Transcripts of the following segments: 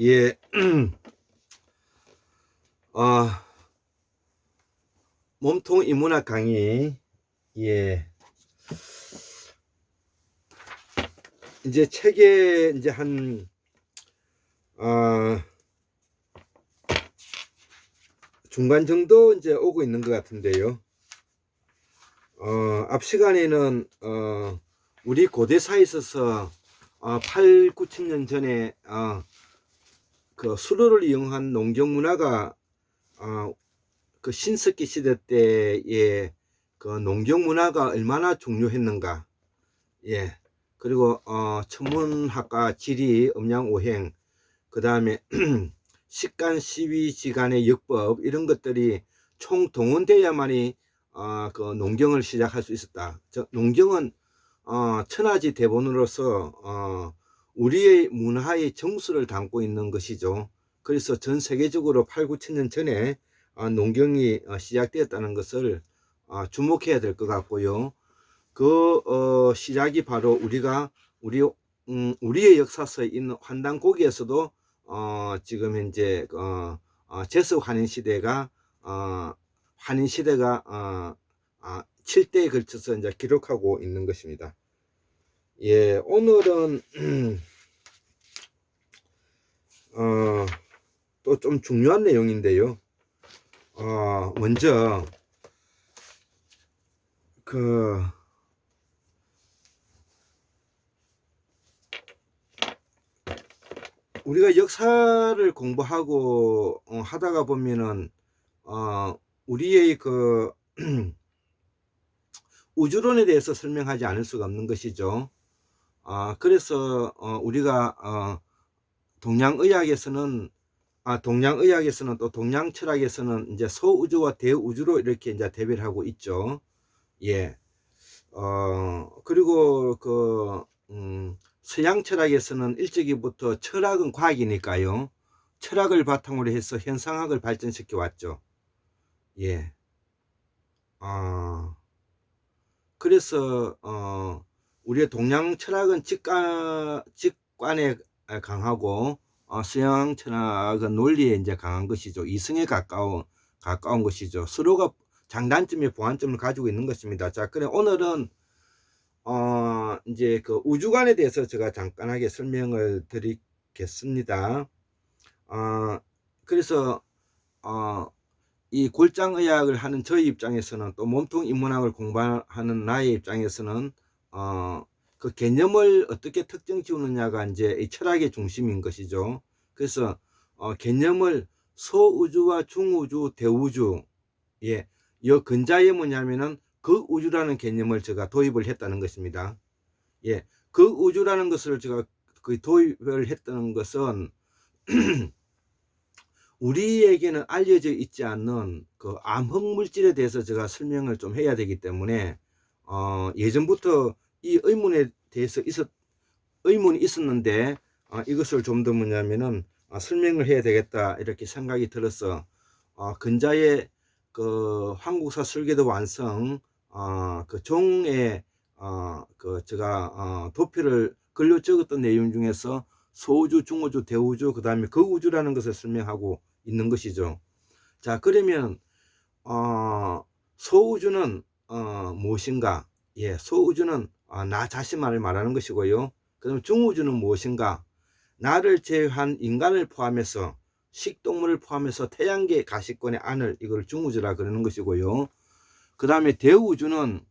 예, 어, 몸통 인문학 강의, 예, 이제 책에 이제 한, 어, 중간 정도 이제 오고 있는 것 같은데요. 어, 앞 시간에는, 어, 우리 고대사에 있어서, 어, 8, 9, 7년 전에, 어, 그 수로를 이용한 농경 문화가 어, 그 신석기 시대 때의 그 농경 문화가 얼마나 중요했는가. 예. 그리고 어, 천문학과 지리 음양 오행 그 다음에 식간 시위 지간의 역법 이런 것들이 총 동원돼야만이 어, 그 농경을 시작할 수 있었다. 저, 농경은 어, 천하지 대본으로서 어, 우리의 문화의 정수를 담고 있는 것이죠. 그래서 전 세계적으로 8, 9, 7년 전에 어, 농경이 어, 시작되었다는 것을 어, 주목해야 될 것 같고요. 그 어, 시작이 바로 우리가 우리 음, 우리의 역사서에 있는 환단고기에서도 어, 지금 현재 어, 어, 제석 환인 시대가 어, 환인 시대가 어, 어, 7대에 걸쳐서 이제 기록하고 있는 것입니다. 예, 오늘은 어, 또 좀 중요한 내용인데요. 어, 먼저 그 우리가 역사를 공부하고 어, 하다가 보면은 어, 우리의 그 우주론에 대해서 설명하지 않을 수가 없는 것이죠. 아, 그래서 어, 우리가 어, 동양의학에서는 아, 동양의학에서는 또 동양철학에서는 이제 소우주와 대우주로 이렇게 이제 대비를 하고 있죠. 예. 어, 그리고 그 음, 서양 철학에서는 일찍이부터 철학은 과학이니까요. 철학을 바탕으로 해서 현상학을 발전시켜 왔죠. 예. 어, 그래서 어, 우리의 동양 철학은 직관, 직관에 강하고 어, 서양 철학은 논리에 이제 강한 것이죠. 이성에 가까운 가까운 것이죠. 서로가 장단점에 보완점을 가지고 있는 것입니다. 자, 그래 오늘은 어, 이제 그 우주관에 대해서 제가 잠깐하게 설명을 드리겠습니다. 어, 그래서 어, 이 골장의학을 하는 저희 입장에서는 또 몸통 인문학을 공부하는 나의 입장에서는 어, 그 개념을 어떻게 특정 지우느냐가 이제 이 철학의 중심인 것이죠. 그래서 어, 개념을 소우주와 중우주, 대우주, 예, 이 근자에 뭐냐면은 그 우주라는 개념을 제가 도입을 했다는 것입니다. 예, 그 우주라는 것을 제가 그 도입을 했다는 것은 우리에게는 알려져 있지 않는 그 암흑 물질에 대해서 제가 설명을 좀 해야 되기 때문에 어, 예전부터 이 의문에 대해서 있었 의문이 있었는데 어, 이것을 좀 더 뭐냐면은 어, 설명을 해야 되겠다 이렇게 생각이 들어서 어, 근자의 그 한국사 설계도 완성 어, 그 종에 어, 그 제가 어, 도표를 글로 적었던 내용 중에서 소우주, 중우주, 대우주, 그 다음에 그 우주라는 것을 설명하고 있는 것이죠. 자, 그러면 어, 소우주는 어, 무엇인가? 예, 소우주는 어, 나 자신만을 말하는 것이고요. 그럼 중우주는 무엇인가? 나를 제외한 인간을 포함해서 식동물을 포함해서 태양계 가시권의 안을 이걸 중우주라 그러는 것이고요. 그 다음에 대우주는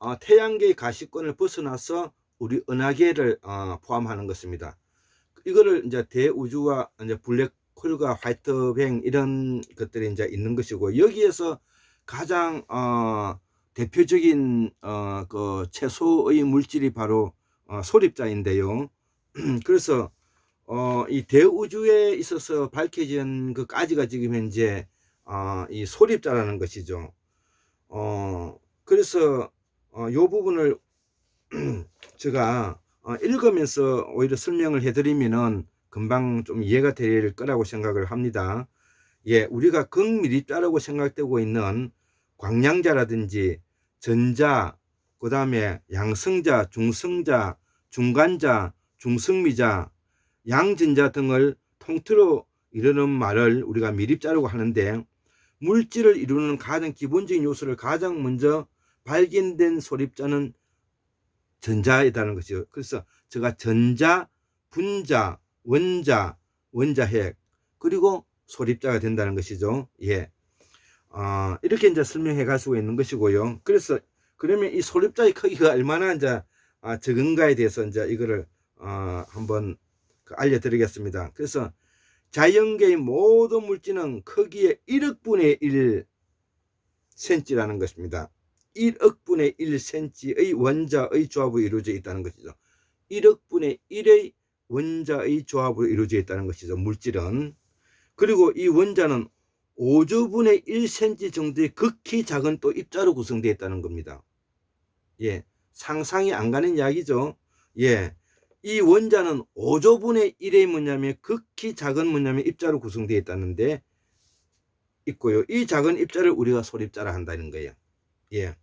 어, 태양계의 가시권을 벗어나서 우리 은하계를 어, 포함하는 것입니다. 이거를 이제 대우주와 이제 블랙홀과 화이트뱅 이런 것들이 이제 있는 것이고 여기에서 가장 어, 대표적인 어, 그 최소의 물질이 바로 어, 소립자인데요. 그래서 어, 이 대우주에 있어서 밝혀진 그까지가 지금 현재 어, 이 소립자라는 것이죠. 어, 그래서 어, 요 부분을 제가 어, 읽으면서 오히려 설명을 해드리면은 금방 좀 이해가 될 거라고 생각을 합니다. 예, 우리가 극미립자라고 생각되고 있는 광량자라든지 전자, 그 다음에 양성자, 중성자, 중간자, 중성미자, 양전자 등을 통틀어 이르는 말을 우리가 미립자라고 하는데 물질을 이루는 가장 기본적인 요소를 가장 먼저 발견된 소립자는 전자이다는 것이죠. 그래서 제가 전자, 분자, 원자, 원자핵 그리고 소립자가 된다는 것이죠. 예. 아, 이렇게 이제 설명해 갈 수가 있는 것이고요. 그래서 그러면 이 소립자의 크기가 얼마나 이제 아, 적은가에 대해서 이제 이거를 어, 한번 그 알려드리겠습니다. 그래서 자연계의 모든 물질은 크기의 1억분의 1 cm라는 것입니다. 1억분의 1 cm의 원자의 조합으로 이루어져 있다는 것이죠. 1억분의 1의 원자의 조합으로 이루어져 있다는 것이죠. 물질은. 그리고 이 원자는 5조분의 1cm 정도의 극히 작은 또 입자로 구성되어 있다는 겁니다. 예. 상상이 안 가는 이야기죠. 예. 이 원자는 5조분의 1의 뭐냐면 극히 작은 뭐냐면 입자로 구성되어 있다는데 있고요. 이 작은 입자를 우리가 소립자라 한다는 거예요. 예.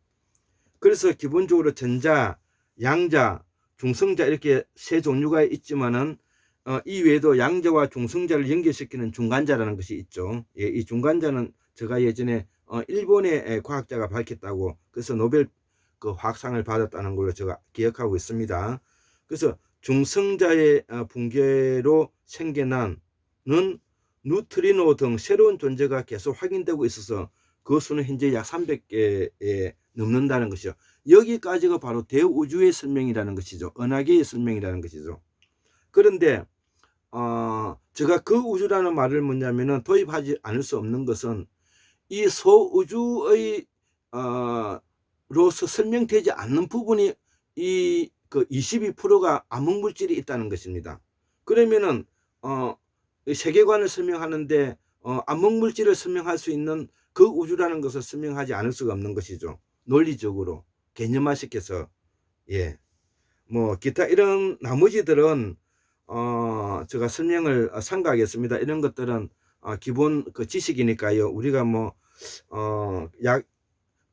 그래서 기본적으로 전자, 양자, 중성자 이렇게 세 종류가 있지만은 어, 이 외에도 양자와 중성자를 연결시키는 중간자라는 것이 있죠. 예, 이 중간자는 제가 예전에 어, 일본의 과학자가 밝혔다고 그래서 노벨 그 화학상을 받았다는 걸로 제가 기억하고 있습니다. 그래서 중성자의 어, 붕괴로 생겨난 누트리노 등 새로운 존재가 계속 확인되고 있어서 그 수는 현재 약 300개에 넘는다는 것이죠. 여기까지가 바로 대우주의 설명이라는 것이죠. 은하계의 설명이라는 것이죠. 그런데 어, 제가 그 우주라는 말을 뭐냐면은 도입하지 않을 수 없는 것은 이 소우주의 어, 로서 설명되지 않는 부분이 이 그 22%가 암흑 물질이 있다는 것입니다. 그러면은 어 세계관을 설명하는데 어 암흑 물질을 설명할 수 있는 그 우주라는 것을 설명하지 않을 수가 없는 것이죠. 논리적으로 개념화시켜서 예. 뭐 기타 이런 나머지들은 어 제가 설명을 삼가하겠습니다. 이런 것들은 어, 기본 그 지식이니까요. 우리가 뭐 어 약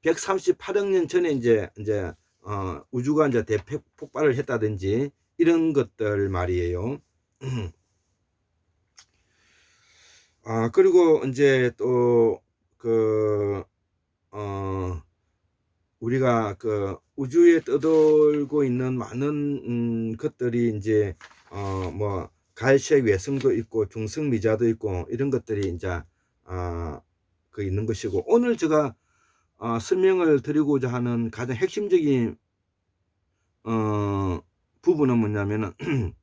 138억 년 전에 이제 이제 어, 우주가 이제 대폭발을 했다든지 이런 것들 말이에요. 아 그리고 이제 또 그 어, 우리가 그 우주에 떠돌고 있는 많은 음, 것들이 이제 어, 뭐 갈색 외성도 있고 중성 미자도 있고 이런 것들이 이제 아, 그 있는 것이고 오늘 제가 어, 설명을 드리고자 하는 가장 핵심적인 어, 부분은 뭐냐면은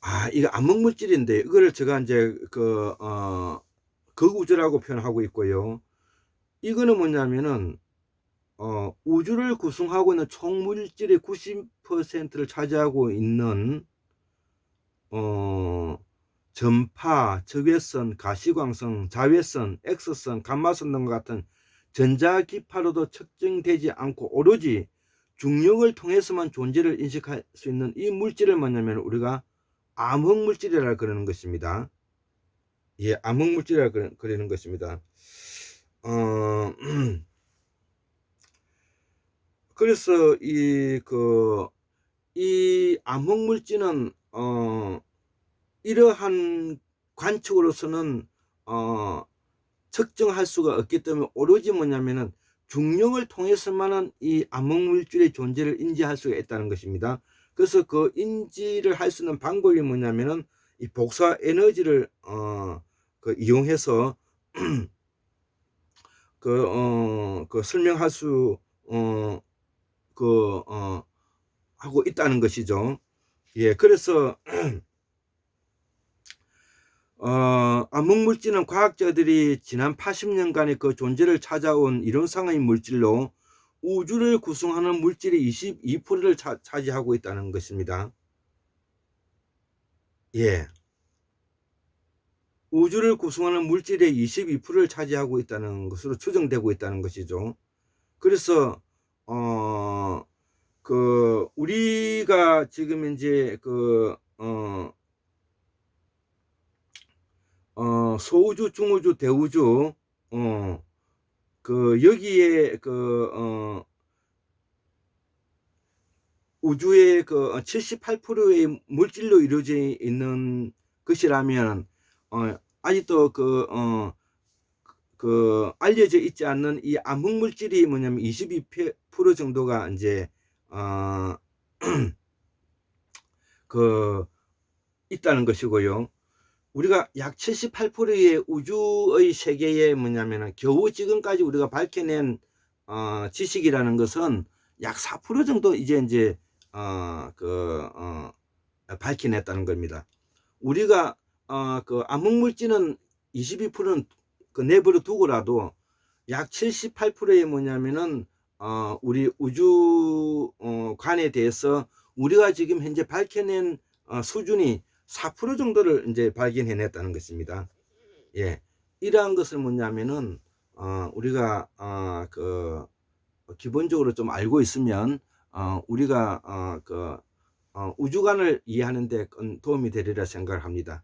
아 이거 암흑물질인데 이거를 제가 이제 그 어, 거우주라고 표현하고 있고요. 이거는 뭐냐면은 어, 우주를 구성하고 있는 총 물질의 90%를 차지하고 있는 어, 전파, 적외선, 가시광선, 자외선, X선, 감마선 등과 같은 전자기파로도 측정되지 않고 오로지 중력을 통해서만 존재를 인식할 수 있는 이 물질을 뭐냐면 우리가 암흑물질이라 그러는 것입니다. 예, 암흑물질이라 그러는 것입니다. 어, 그래서 이, 그, 이 암흑 물질은, 어, 이러한 관측으로서는 어, 측정할 수가 없기 때문에 오로지 뭐냐면은 중력을 통해서만은 이 암흑 물질의 존재를 인지할 수가 있다는 것입니다. 그래서 그 인지를 할 수 있는 방법이 뭐냐면은 이 복사 에너지를 어, 그 이용해서 그, 어, 그 설명할 수, 어, 그, 어, 하고 있다는 것이죠. 예, 그래서 어, 암흑물질은 과학자들이 지난 80년간의 그 존재를 찾아온 이론상의 물질로 우주를 구성하는 물질의 22%를 차, 차지하고 있다는 것입니다. 예. 우주를 구성하는 물질의 22%를 차지하고 있다는 것으로 추정되고 있다는 것이죠. 그래서 어, 그 우리가 지금 이제 그 어 어, 소우주, 중우주, 대우주, 어, 그, 여기에, 그, 어, 우주의 그 78%의 물질로 이루어져 있는 것이라면 어, 아직도 그, 어, 그 알려져 있지 않는 이 암흑 물질이 뭐냐면 22% 정도가 이제 어, 그 있다는 것이고요. 우리가 약 78%의 우주의 세계에 뭐냐면은 겨우 지금까지 우리가 밝혀낸 어, 지식이라는 것은 약 4% 정도 이제 이제 어, 그 어, 밝혀냈다는 겁니다. 우리가 어, 그 암흑 물질은 22%는 그 내버려 두고라도 약 78%의 뭐냐면은 어, 우리 우주 어, 관에 대해서 우리가 지금 현재 밝혀낸 어, 수준이 4% 정도를 이제 발견해냈다는 것입니다. 예, 이러한 것을 뭐냐면은 어, 우리가 어, 그 기본적으로 좀 알고 있으면 어, 우리가 어, 그 어, 우주관을 이해하는데 큰 도움이 되리라 생각을 합니다.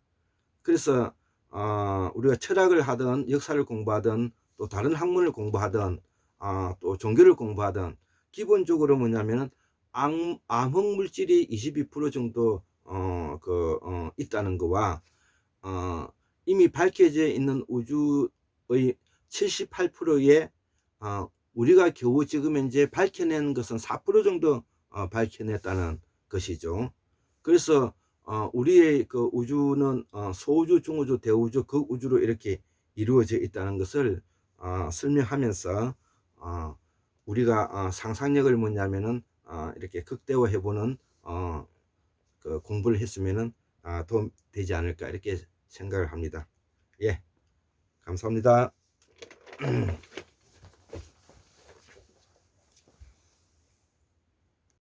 그래서 어, 우리가 철학을 하든 역사를 공부하든 또 다른 학문을 공부하든 어, 또 종교를 공부하든 기본적으로 뭐냐면은 암, 암흑 물질이 22% 정도 어, 그, 어, 있다는 거와 어, 이미 밝혀져 있는 우주의 78%의 어, 우리가 겨우 지금 현재 밝혀낸 것은 4% 정도 어, 밝혀냈다는 것이죠. 그래서 어, 우리의 그 우주는 어, 소우주, 중우주, 대우주, 극우주로 이렇게 이루어져 있다는 것을 어, 설명하면서 어, 우리가 어, 상상력을 뭐냐면은 어, 이렇게 극대화해보는 어, 그 공부를 했으면은 아, 도움 되지 않을까 이렇게 생각을 합니다. 예, 감사합니다.